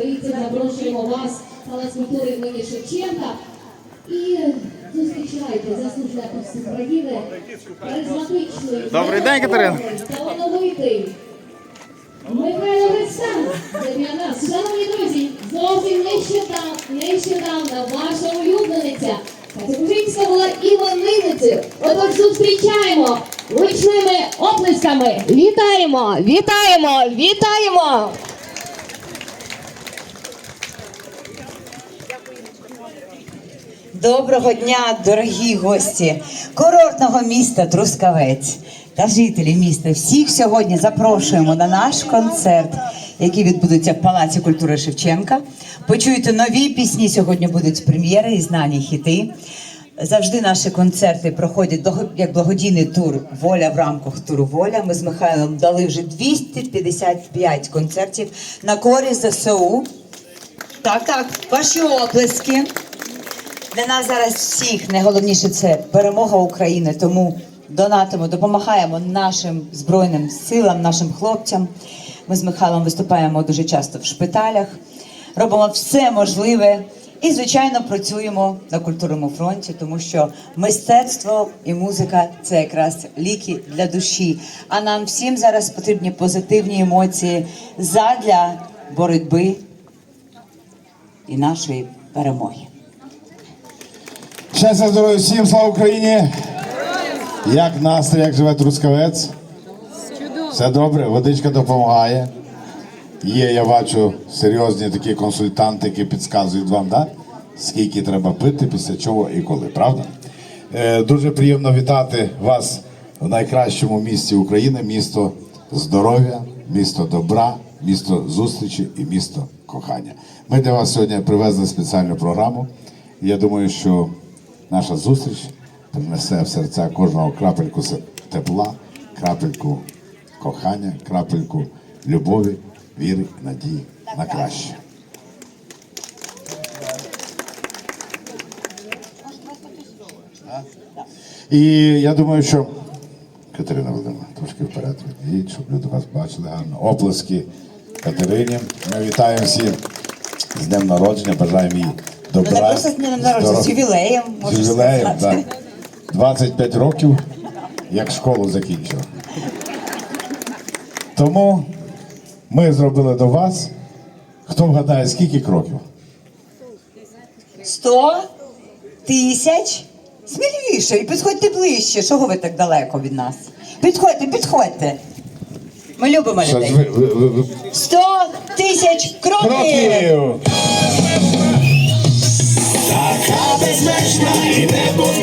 30 запрошуємо вас Палац культури імені Шевченка. І зустрічайте заслужений артист України, харизматичний, Добрий день, Катерина. талановитий Михайло Грицан для нас. Шановні друзі, зовсім нещодавно, нещодавно ваша улюблениця Катеринська була іменинницею. Отож зустрічаємо гучними оплесками. Вітаємо, вітаємо, вітаємо! Доброго дня, дорогі гості курортного міста Трускавець та жителі міста. Всіх сьогодні запрошуємо на наш концерт, який відбудеться в Палаці культури Шевченка. Почуєте нові пісні. Сьогодні будуть прем'єри і знані хіти. Завжди наші концерти проходять як благодійний тур Воля в рамках туру Воля. Ми з Михайлом дали вже 255 концертів на користь ЗСУ. Так, так, ваші оплески. Для нас зараз всіх найголовніше це перемога України. Тому донатимо, допомагаємо нашим збройним силам, нашим хлопцям. Ми з Михайлом виступаємо дуже часто в шпиталях, робимо все можливе і, звичайно, працюємо на культурному фронті, тому що мистецтво і музика це якраз ліки для душі. А нам всім зараз потрібні позитивні емоції задля боротьби і нашої перемоги. Щастя, здоров'я всім, слава Україні! Як настрій, як живе Трускавець? Все добре, водичка допомагає. Є, я бачу, серйозні такі консультанти, які підказують вам, да? скільки треба пити, після чого і коли, правда? Е, дуже приємно вітати вас в найкращому місті України, місто здоров'я, місто добра, місто зустрічі і місто кохання. Ми для вас сьогодні привезли спеціальну програму. Я думаю, що наша зустріч принесе в серця кожного крапельку тепла, крапельку кохання, крапельку любові, віри, надії на краще. І я думаю, що Катерина Володимирівна, трошки вперед відійдіть, щоб люди вас бачили гарно. Оплески Катерині. Ми вітаємо всіх з днем народження, бажаємо їй добра. Ну, не просто з днем народження, з ювілеєм, З ювілеєм, так. 25 років, як школу закінчив. Тому ми зробили до вас. Хто вгадає, скільки кроків? Сто тисяч? Сміливіше і підходьте ближче. Чого ви так далеко від нас? Підходьте, підходьте. Ми любимо людей. Сто тисяч кроків! Кроків! e boy.